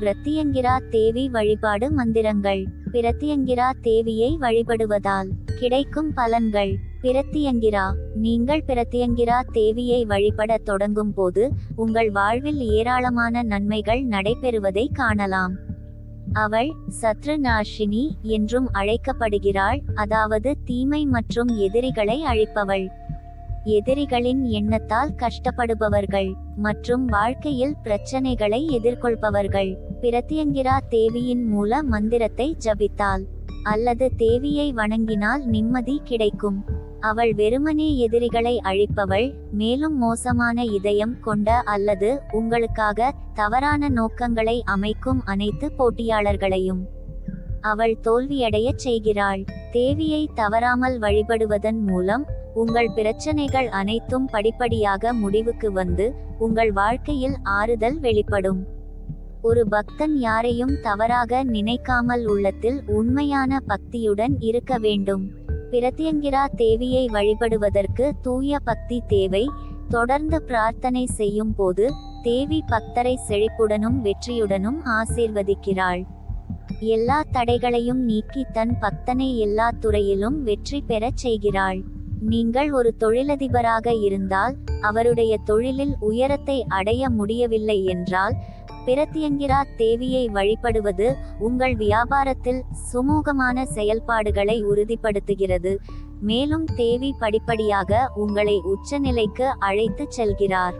பிரத்தியங்கிரா தேவி வழிபாடு மந்திரங்கள். பிரத்தியங்கிரா தேவியை வழிபடுவதால் கிடைக்கும் பலன்கள். பிரத்தியங்கிரா நீங்கள் பிரத்தியங்கிரா தேவியை வழிபடத் தொடங்கும் போது உங்கள் வாழ்வில் ஏராளமான நன்மைகள் நடைபெறுவதை காணலாம். அவள் சத்ருநாஷினி என்றும் அழைக்கப்படுகிறாள் அதாவது தீமை மற்றும் எதிரிகளை அழிப்பவள். எதிரிகளின் எண்ணத்தால் கஷ்டப்படுபவர்கள் மற்றும் வாழ்க்கையில் பிரச்சனைகளை எதிர்கொள்பவர்கள். பிரத்தியங்கிரா தேவியின் மூல மந்திரத்தை ஜபித்தாள். அல்லது தேவியை வணங்கினால் நிம்மதி கிடைக்கும். அவள் வெறுமனே எதிரிகளை அழிப்பவள் மேலும் மோசமான இதயம் கொண்ட அல்லது உங்களுக்காக தவறான நோக்கங்களை அமைக்கும் அனைத்து போட்டியாளர்களையும் அவள் தோல்வியடையச் செய்கிறாள். தேவியை தவறாமல் வழிபடுவதன் மூலம் உங்கள் பிரச்சனைகள் அனைத்தும் படிப்படியாக முடிவுக்கு வந்து உங்கள் வாழ்க்கையில் ஆறுதல் வெளிப்படும். ஒரு பக்தன் யாரையும் தவறாக நினைக்காமல் உள்ளத்தில் உண்மையான பக்தியுடன் இருக்க வேண்டும். பிரத்யங்கிரா தேவியை வழிபடுவதற்கு தூய பக்தி தேவை. தொடர்ந்து பிரார்த்தனை செய்யும் போது தேவி பக்தரை செழிப்புடனும் வெற்றியுடனும் ஆசீர்வதிக்கிறாள். எல்லா தடைகளையும் நீக்கி தன் பக்தனை எல்லா துறையிலும் வெற்றி பெறச் செய்கிறாள். நீங்கள் ஒரு தொழிலதிபராக இருந்தால் அவருடைய தொழிலில் உயரத்தை அடைய முடியவில்லை என்றால் பிரத்தியங்கிரா தேவியை வழிபடுவது உங்கள் வியாபாரத்தில் சுமூகமான செயல்பாடுகளை உறுதிப்படுத்துகிறது. மேலும் தேவி படிப்படியாக உங்களை உச்சநிலைக்கு அழைத்துச் செல்கிறார்.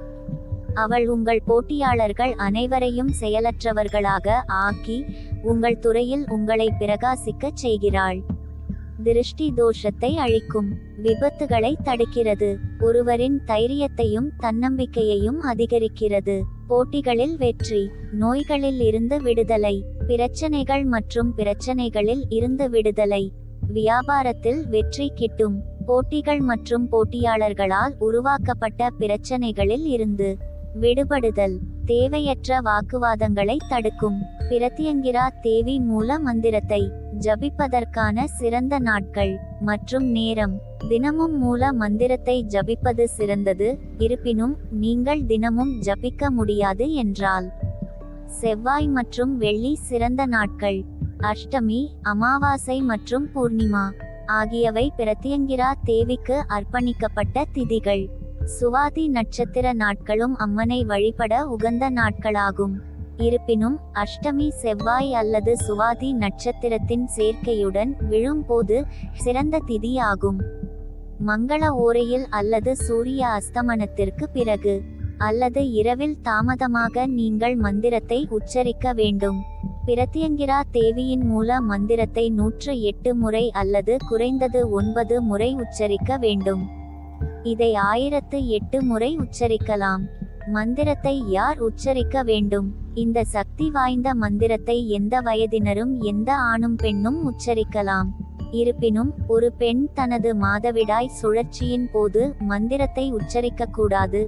அவள் உங்கள் போட்டியாளர்கள் அனைவரையும் செயலற்றவர்களாக ஆக்கி உங்கள் துறையில் உங்களை பிரகாசிக்கச் செய்கிறாள். திருஷ்டி தோஷத்தை அழிக்கும் விபத்துகளை தடுக்கிறது. ஒருவரின் தைரியத்தையும் தன்னம்பிக்கையையும் அதிகரிக்கிறது. போட்டிகளில் வெற்றி நோய்களில் இருந்து விடுதலை பிரச்சனைகள் மற்றும் பிரச்சனைகளில் இருந்து விடுதலை. வியாபாரத்தில் வெற்றி கிட்டும் போட்டிகள் மற்றும் போட்டியாளர்களால் உருவாக்கப்பட்ட பிரச்சனைகளில் இருந்து விடுபடுதல் தேவையற்ற வாக்குவாதங்களை தடுக்கும். பிரத்தியங்கிரா தேவி மூல மந்திரத்தை ஜபிப்பதற்கான சிறந்த நாட்கள். மற்றும் நேரம். தினமும் மூல மந்திரத்தை ஜபிப்பது சிறந்தது. இருப்பினும் நீங்கள் தினமும் ஜபிக்க முடியாது என்றால். செவ்வாய் மற்றும் வெள்ளி சிறந்த நாட்கள். அஷ்டமி அமாவாசை மற்றும் பூர்ணிமா ஆகியவை பிரத்தியங்கிரா தேவிக்கு அர்ப்பணிக்கப்பட்ட திதிகள். சுவாதி நட்சத்திர நாட்களும் அம்மனை வழிபட உகந்த நாட்களாகும். இருப்பினும் அஷ்டமி செவ்வாய் அல்லது சுவாதி நட்சத்திரத்தின் சேர்க்கையுடன் விழும்போது சிறந்த திதி ஆகும் மங்கள ஓரையில் அல்லது சூரிய அஸ்தமனத்திற்கு பிறகு அல்லது இரவில் தாமதமாக நீங்கள் மந்திரத்தை உச்சரிக்க வேண்டும். பிரத்யங்கிரா தேவியின் மூல மந்திரத்தை நூற்று எட்டு முறை அல்லது குறைந்தது ஒன்பது முறை உச்சரிக்க வேண்டும். இதை ஆயிரத்து எட்டு முறை உச்சரிக்கலாம். மந்திரத்தை யார் உச்சரிக்க வேண்டும்? இந்த சக்தி வாய்ந்த மந்திரத்தை எந்த வயதினரும் எந்த ஆணும் பெண்ணும் உச்சரிக்கலாம். இருப்பினும் ஒரு பெண் தனது மாதவிடாய் சுழற்சியின் போது மந்திரத்தை உச்சரிக்கக்கூடாது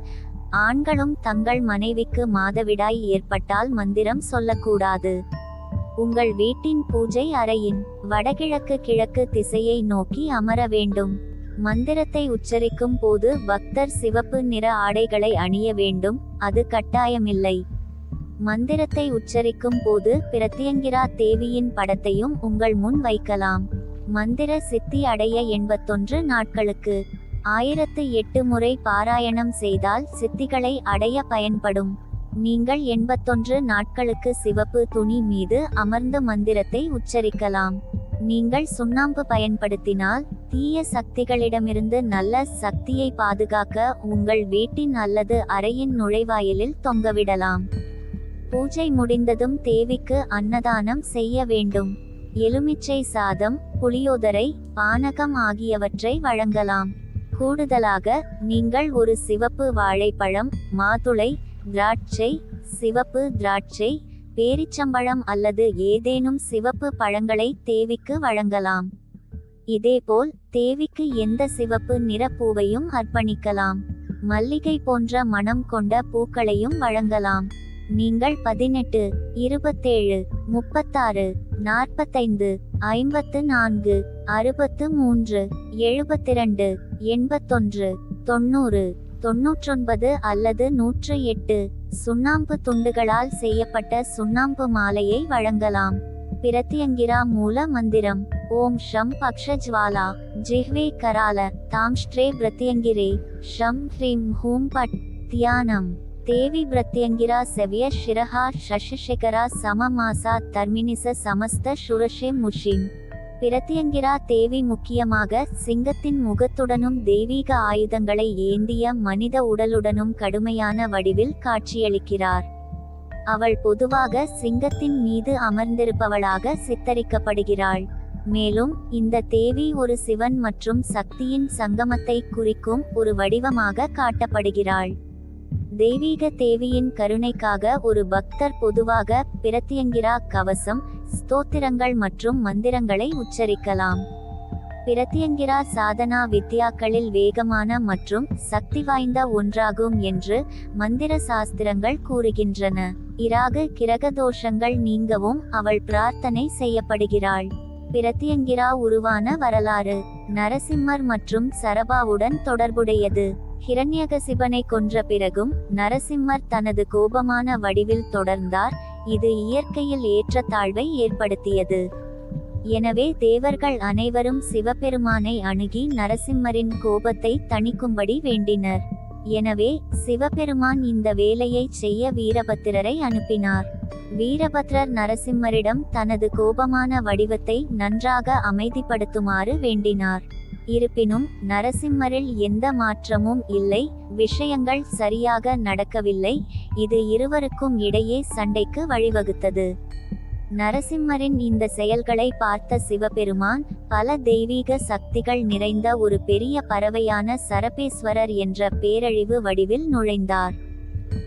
ஆண்களும் தங்கள் மனைவிக்கு மாதவிடாய் ஏற்பட்டால் மந்திரம் சொல்லக்கூடாது. உங்கள் வீட்டின் பூஜை அறையின் வடகிழக்கு கிழக்கு திசையை நோக்கி அமர வேண்டும். மந்திரத்தை உச்சரிக்கும் போது பக்தர் சிவப்பு நிற ஆடைகளை அணிய வேண்டும். அது கட்டாயமில்லை. மந்திரத்தை உச்சரிக்கும் போது பிரத்யங்கிரா தேவியின் படத்தையும் உங்கள் முன் வைக்கலாம். மந்திர சித்தி அடைய எண்பத்தொன்று நாட்களுக்கு. ஆயிரத்து எட்டு முறை பாராயணம் செய்தால் சித்திகளை அடைய பயன்படும். நீங்கள் எண்பத்தொன்று நாட்களுக்கு சிவப்பு துணி மீது அமர்ந்து மந்திரத்தை உச்சரிக்கலாம். நீங்கள் சுண்ணாம்பு பயன்படுத்தினால் தீய சக்திகளிடமிருந்து நல்ல சக்தியை பாதுகாக்க உங்கள் வீட்டின் அல்லது அறையின் நுழைவாயிலில் தொங்கவிடலாம். பூஜை முடிந்ததும் தேவிக்கு அன்னதானம் செய்ய வேண்டும். எலுமிச்சை சாதம் புளியோதரை பானகம் ஆகியவற்றை வழங்கலாம். கூடுதலாக நீங்கள் ஒரு சிவப்பு வாழைப்பழம் மாதுளை திராட்சை சிவப்பு திராட்சை பேரிச்சம்பழம் அல்லது ஏதேனும் சிவப்பு பழங்களை தேவிக்கு வழங்கலாம். இதேபோல் தேவிக்கு எந்த சிவப்பு நிற பூவையும் அர்ப்பணிக்கலாம். மல்லிகை போன்ற மணம் கொண்ட பூக்களையும் வழங்கலாம். நீங்கள் பதினெட்டு இருபத்தேழு முப்பத்தாறு நாற்பத்தைந்து ஐம்பத்து நான்கு அறுபத்து மூன்று எழுபத்திரண்டு எண்பத்தொன்று தொண்ணூறு தொன்னூற்றொன்பது அல்லது நூற்று எட்டு சுண்ணாம்பு துண்டுகளால் செய்யப்பட்ட சுண்ணாம்பு மாலையை வழங்கலாம். பிரத்யங்கிரா மூல மந்திரம். ஓம் ஷம் பக்ஷஜ்வாலா. ஜிஹ்வே கரால. தாம்ஸ்ட்ரே பிரத்யங்கிரே. ஷம் ஹ்ரீம் ஹூம் பட். தியானம். தேவி பிரத்யங்கிரா செவிய ஷிரஹா சசிஷேகரா சமமாசா தர்மினிச சமஸ்த ஷுரஷே முஷிம். பிரத்யங்கிரா தேவி முக்கியமாக சிங்கத்தின் முகத்துடனும் தெய்வீக ஆயுதங்களை ஏந்திய மனித உடலுடனும் கடுமையான வடிவில் காட்சியளிக்கிறார். அவள் பொதுவாக சிங்கத்தின் மீது அமர்ந்திருப்பவளாக சித்தரிக்கப்படுகிறாள். மேலும் இந்த தேவி ஒரு சிவன் மற்றும் சக்தியின் சங்கமத்தை குறிக்கும் ஒரு வடிவமாக காட்டப்படுகிறாள். தெய்வீக தேவியின் கருணைக்காக ஒரு பக்தர் பொதுவாக பிரத்தியங்கிரா கவசம் ஸ்தோத்திரங்கள் மற்றும் மந்திரங்களை உச்சரிக்கலாம். பிரத்தியங்கிரா சாதனா வித்யாக்களில் வேகமான மற்றும் சக்தி வாய்ந்த ஒன்றாகும் என்று மந்திர சாஸ்திரங்கள் கூறுகின்றன. இராகு கிரகதோஷங்கள் நீங்கவும் அவள் பிரார்த்தனை செய்யப்படுகிறாள். பிரத்தியங்கிரா உருவான வரலாறு நரசிம்மர் மற்றும் சரபாவுடன் தொடர்புடையது. ஹிரண்யகசிபனை கொன்ற பிறகும் நரசிம்மர் தனது கோபமான வடிவில் தொடர்ந்தார் இது இயற்கையில் ஏற்றத்தாழ்வை ஏற்படுத்தியது. எனவே தேவர்கள் அனைவரும் சிவபெருமானை அணுகி நரசிம்மரின் கோபத்தை தணிக்கும்படி வேண்டினர். எனவே சிவபெருமான் இந்த வேலையை செய்ய வீரபத்திரரை அனுப்பினார். வீரபத்ரர் நரசிம்மரிடம் தனது கோபமான வடிவத்தை நன்றாக அமைதிப்படுத்துமாறு வேண்டினார். இருப்பினும் நரசிம்மரில் எந்த மாற்றமும் இல்லை விஷயங்கள் சரியாக நடக்கவில்லை இது இருவருக்கும் இடையே சண்டைக்கு வழிவகுத்தது. நரசிம்மரின் இந்த செயல்களை பார்த்த சிவபெருமான் பல தெய்வீக சக்திகள் நிறைந்த ஒரு பெரிய பறவையான சரபேஸ்வரர் என்ற பேரழிவு வடிவில் நுழைந்தார்.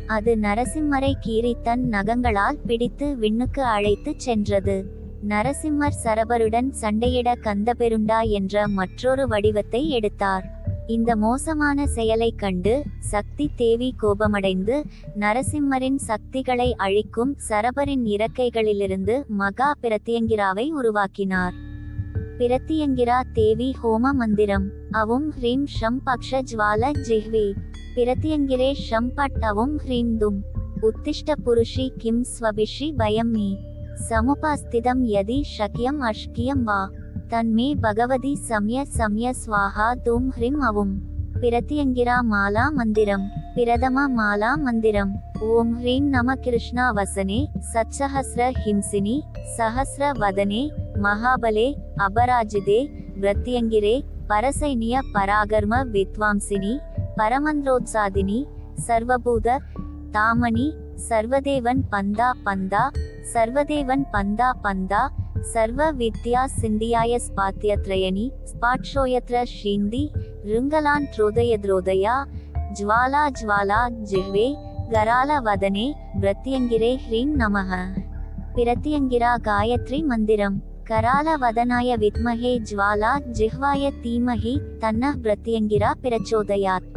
அது நரசிம்மரை கீறி தன் நகங்களால் பிடித்து விண்ணுக்கு அழைத்துச் சென்றது. நரசிம்மர் சரபருடன் சண்டையிட கந்தபெருண்டா என்ற மற்றொரு வடிவத்தை எடுத்தார். இந்த மோசமான செயலைக் கண்டு சக்தி தேவி கோபமடைந்து நரசிம்மரின் சக்திகளை அழிக்கும் சரபரின் இறக்கைகளிலிருந்து மகா பிரத்தியங்கிராவை உருவாக்கினார். பிரத்தியங்கிரா தேவி ஹோம மந்திரம் அவும் ஹ்ரீம் ஷம் பக்ஷ ஜ்வால ஜிஹ்வி பிரத்தியங்கிரே ஷம் பட் அவும் ஹ்ரீம் தும் உத்திஷ்ட புருஷி கிம் ஸ்வபிஷி பயம் மீ. சமுபாஸ்திதம் யதி ஷக்யம் அஷ்கியம் வா தன்மே பகவதி சமய சமய ஸ்வாஹா தூம் ஹ்ரிம் அவும். பிரத்யங்கிரா மாலா மந்திரம். பிரதம மாலா மந்திரம். ஓம் ஹ்ரீம் நம கிருஷ்ணா வசனே. சச்சஹஸ்ர ஹிம்சினி. சஹஸ்ர வதனே. மகாபலே. அபராஜிதே. பிரத்யங்கிரே. பரசைனிய பராகர்ம வித்வாம்சினி. பரமந்திரோத்சாதினி. சர்வபூத. தாமணி. சர்வதேவன் பந்தா பந்தா சர்வதேவன் பந்தா பந்தா சர்வ வித்யா சிந்தியாய ஸ்பாத்தியத்ரயணி ஸ்பாட்சோயத்ர ஷீந்தி ருங்கலான் த்ரோதயத்ரோதயா ஜ்வாலா ஜ்வாலா ஜிஹ்வே கரால வதனே பிரத்யங்கிரே ஹ்ரீம் நமக பிரத்யங்கிரா காயத்ரி மந்திரம். கரால வதனாய வித்மஹே ஜ்வாலா ஜிஹ்வாய தீமஹி தன்ன பிரத்யங்கிரா பிரச்சோதயாத்.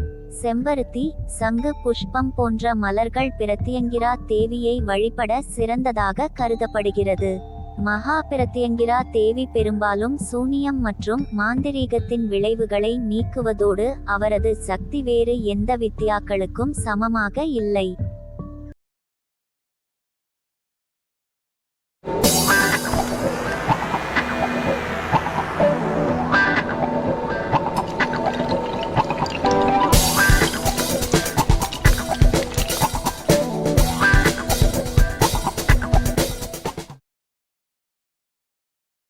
செம்பருத்தி சங்கு புஷ்பம் போன்ற மலர்கள் பிரத்யங்கிரா தேவியை வழிபட சிறந்ததாக கருதப்படுகிறது. மகா பிரத்யங்கிரா தேவி பெரும்பாலும் சூனியம் மற்றும் மாந்திரீகத்தின் விளைவுகளை நீக்குவதோடு அவரது சக்தி வேறு எந்த வித்தியாக்களுக்கும் சமமாக இல்லை.